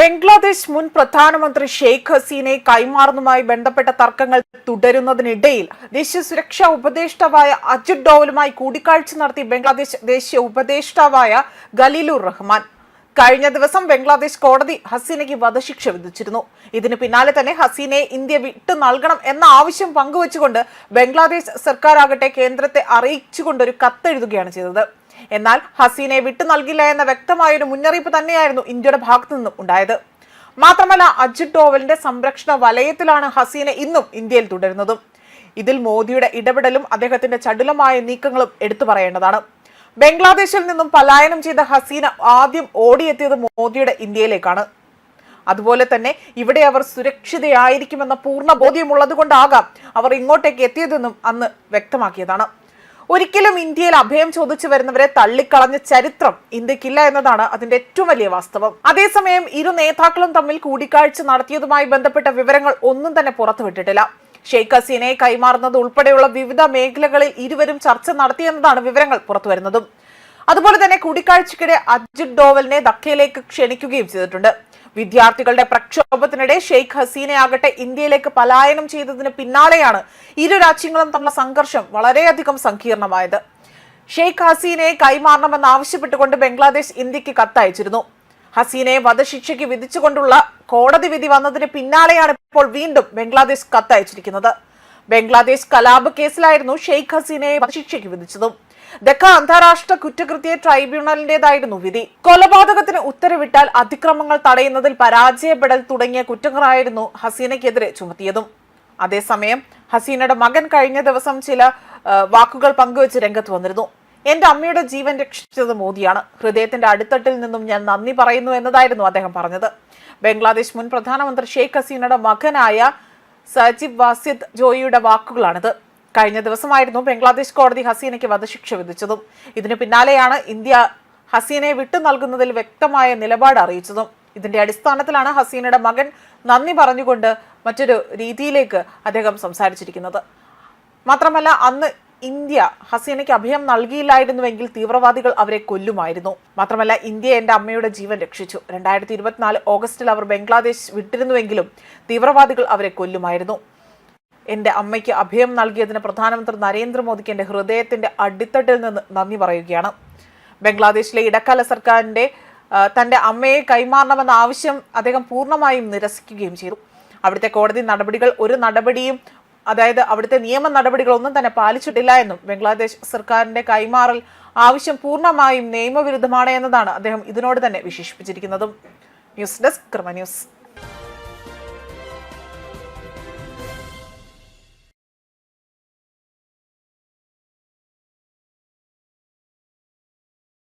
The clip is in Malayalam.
ബംഗ്ലാദേശ് മുൻ പ്രധാനമന്ത്രി ഷെയ്ഖ് ഹസീനെ കൈമാറുന്നതുമായി ബന്ധപ്പെട്ട തർക്കങ്ങൾ തുടരുന്നതിനിടയിൽ ദേശീയ സുരക്ഷാ ഉപദേഷ്ടാവായ അജിത് ഡോവലുമായി കൂടിക്കാഴ്ച നടത്തി ബംഗ്ലാദേശ് ദേശീയ ഉപദേഷ്ടാവായ ഖലീലുർ റഹ്മാൻ. കഴിഞ്ഞ ദിവസം ബംഗ്ലാദേശ് കോടതി ഹസീനയ്ക്ക് വധശിക്ഷ വിധിച്ചിരുന്നു. ഇതിനു പിന്നാലെ തന്നെ ഹസീനെ ഇന്ത്യ വിട്ടു നൽകണം എന്ന ആവശ്യം പങ്കുവച്ചുകൊണ്ട് ബംഗ്ലാദേശ് സർക്കാരാകട്ടെ കേന്ദ്രത്തെ അറിയിച്ചുകൊണ്ട് ഒരു കത്തെഴുതുകയാണ് ചെയ്തത്. എന്നാൽ ഹസീനെ വിട്ടു നൽകില്ല എന്ന വ്യക്തമായൊരു മുന്നറിയിപ്പ് തന്നെയായിരുന്നു ഇന്ത്യയുടെ ഭാഗത്തു നിന്നും ഉണ്ടായത്. മാത്രമല്ല അജിത് ഡോവലിന്റെ സംരക്ഷണ വലയത്തിലാണ് ഹസീന ഇന്നും ഇന്ത്യയിൽ തുടരുന്നതും. ഇതിൽ മോദിയുടെ ഇടപെടലും അദ്ദേഹത്തിന്റെ ചടുലമായ നീക്കങ്ങളും എടുത്തു പറയേണ്ടതാണ്. ബംഗ്ലാദേശിൽ നിന്നും പലായനം ചെയ്ത ഹസീന ആദ്യം ഓടിയെത്തിയത് മോദിയുടെ ഇന്ത്യയിലേക്കാണ്. അതുപോലെ തന്നെ ഇവിടെ അവർ സുരക്ഷിതയായിരിക്കുമെന്ന പൂർണ ബോധ്യമുള്ളത് കൊണ്ടാകാം അവർ ഇങ്ങോട്ടേക്ക് എത്തിയതെന്നും അന്ന് വ്യക്തമാക്കിയതാണ്. ഒരിക്കലും ഇന്ത്യയിൽ അഭയം ചോദിച്ചു വരുന്നവരെ തള്ളിക്കളഞ്ഞ ചരിത്രം ഇന്ത്യക്കില്ല എന്നതാണ് അതിന്റെ ഏറ്റവും വലിയ വാസ്തവം. അതേസമയം ഇരു നേതാക്കളും തമ്മിൽ കൂടിക്കാഴ്ച നടത്തിയതുമായി ബന്ധപ്പെട്ട വിവരങ്ങൾ ഒന്നും തന്നെ പുറത്തുവിട്ടിട്ടില്ല. ഷെയ്ഖ് ഹസീനയെ കൈമാറുന്നത് ഉൾപ്പെടെയുള്ള വിവിധ മേഖലകളിൽ ഇരുവരും ചർച്ച നടത്തിയെന്നതാണ് വിവരങ്ങൾ പുറത്തുവരുന്നതും. അതുപോലെ തന്നെ കൂടിക്കാഴ്ചയ്ക്കിടെ അജിത് ഡോവലിനെ ദക്കയിലേക്ക് ക്ഷണിക്കുകയും ചെയ്തിട്ടുണ്ട്. വിദ്യാർത്ഥികളുടെ പ്രക്ഷോഭത്തിനിടെ ഷെയ്ഖ് ഹസീനയാകട്ടെ ഇന്ത്യയിലേക്ക് പലായനം ചെയ്തതിന് പിന്നാലെയാണ് ഇരു രാജ്യങ്ങളും തമ്മിലുള്ള സംഘർഷം വളരെയധികം സങ്കീർണമായത്. ഷെയ്ഖ് ഹസീനയെ കൈമാറണമെന്ന് ആവശ്യപ്പെട്ടുകൊണ്ട് ബംഗ്ലാദേശ് ഇന്ത്യയ്ക്ക് കത്തയച്ചിരുന്നു. ഹസീനയെ വധശിക്ഷയ്ക്ക് വിധിച്ചുകൊണ്ടുള്ള കോടതി വിധി വന്നതിന് പിന്നാലെയാണ് ഇപ്പോൾ വീണ്ടും ബംഗ്ലാദേശ് കത്തയച്ചിരിക്കുന്നത്. ബംഗ്ലാദേശ് കലാപ് കേസിലായിരുന്നു ഷെയ്ഖ് ഹസീനയെ വധശിക്ഷയ്ക്ക് വിധിച്ചതും. ദക്ക അന്താരാഷ്ട്ര കുറ്റകൃത്യ ട്രൈബ്യൂണലിന്റേതായിരുന്നു വിധി. കൊലപാതകത്തിന് ഉത്തരവിട്ടാൽ അതിക്രമങ്ങൾ തടയുന്നതിൽ പരാജയപ്പെടൽ തുടങ്ങിയ കുറ്റങ്ങളായിരുന്നു ഹസീനയ്ക്കെതിരെ ചുമത്തിയതും. അതേസമയം ഹസീനയുടെ മകൻ കഴിഞ്ഞ ദിവസം ചില വാക്കുകൾ പങ്കുവച്ച് രംഗത്ത് വന്നിരുന്നു. എന്റെ അമ്മയുടെ ജീവൻ രക്ഷിച്ചത് മോദിയാണ്. ഹൃദയത്തിന്റെ അടിത്തട്ടിൽ നിന്നും ഞാൻ നന്ദി പറയുന്നു എന്നതായിരുന്നു അദ്ദേഹം പറഞ്ഞത്. ബംഗ്ലാദേശ് മുൻ പ്രധാനമന്ത്രി ഷെയ്ഖ് ഹസീനയുടെ മകനായ സജിബ് വാസിദ് ജോയിയുടെ വാക്കുകളാണിത്. കഴിഞ്ഞ ദിവസമായിരുന്നു ബംഗ്ലാദേശ് കോടതി ഹസീനയ്ക്ക് വധശിക്ഷ വിധിച്ചതും. ഇതിനു പിന്നാലെയാണ് ഇന്ത്യ ഹസീനയെ വിട്ടു നൽകുന്നതിൽ വ്യക്തമായ നിലപാട് അറിയിച്ചതും. ഇതിന്റെ അടിസ്ഥാനത്തിലാണ് ഹസീനയുടെ മകൻ നന്ദി പറഞ്ഞുകൊണ്ട് മറ്റൊരു രീതിയിലേക്ക് അദ്ദേഹം സംസാരിച്ചിരിക്കുന്നത്. മാത്രമല്ല അന്ന് ഇന്ത്യ ഹസീനയ്ക്ക് അഭയം നൽകിയില്ലായിരുന്നുവെങ്കിൽ തീവ്രവാദികൾ അവരെ കൊല്ലുമായിരുന്നു. മാത്രമല്ല ഇന്ത്യ എന്റെ അമ്മയുടെ ജീവൻ രക്ഷിച്ചു. രണ്ടായിരത്തി ഇരുപത്തിനാല് ഓഗസ്റ്റിൽ അവർ ബംഗ്ലാദേശ് വിട്ടിരുന്നുവെങ്കിലും തീവ്രവാദികൾ അവരെ കൊല്ലുമായിരുന്നു. എന്റെ അമ്മയ്ക്ക് അഭയം നൽകിയതിന് പ്രധാനമന്ത്രി നരേന്ദ്രമോദിക്ക് എന്റെ ഹൃദയത്തിന്റെ അടിത്തട്ടിൽ നിന്ന് നന്ദി പറയുകയാണ്. ബംഗ്ലാദേശിലെ ഇടക്കാല സർക്കാരിന്റെ തന്റെ അമ്മയെ കൈമാറണമെന്ന ആവശ്യം അദ്ദേഹം പൂർണമായും നിരസിക്കുകയും ചെയ്തു. അവിടുത്തെ കോടതി നടപടികൾ ഒരു നടപടിയും അതായത് അവിടുത്തെ നിയമ നടപടികളൊന്നും തന്നെ പാലിച്ചിട്ടില്ല എന്നും ബംഗ്ലാദേശ് സർക്കാരിന്റെ കൈമാറൽ ആവശ്യം പൂർണമായും നിയമവിരുദ്ധമാണ് എന്നതാണ് അദ്ദേഹം ഇതിനോട് തന്നെ വിശേഷിപ്പിച്ചിരിക്കുന്നതും. ന്യൂസ് ഡെസ്ക് ക്രമ ന്യൂസ്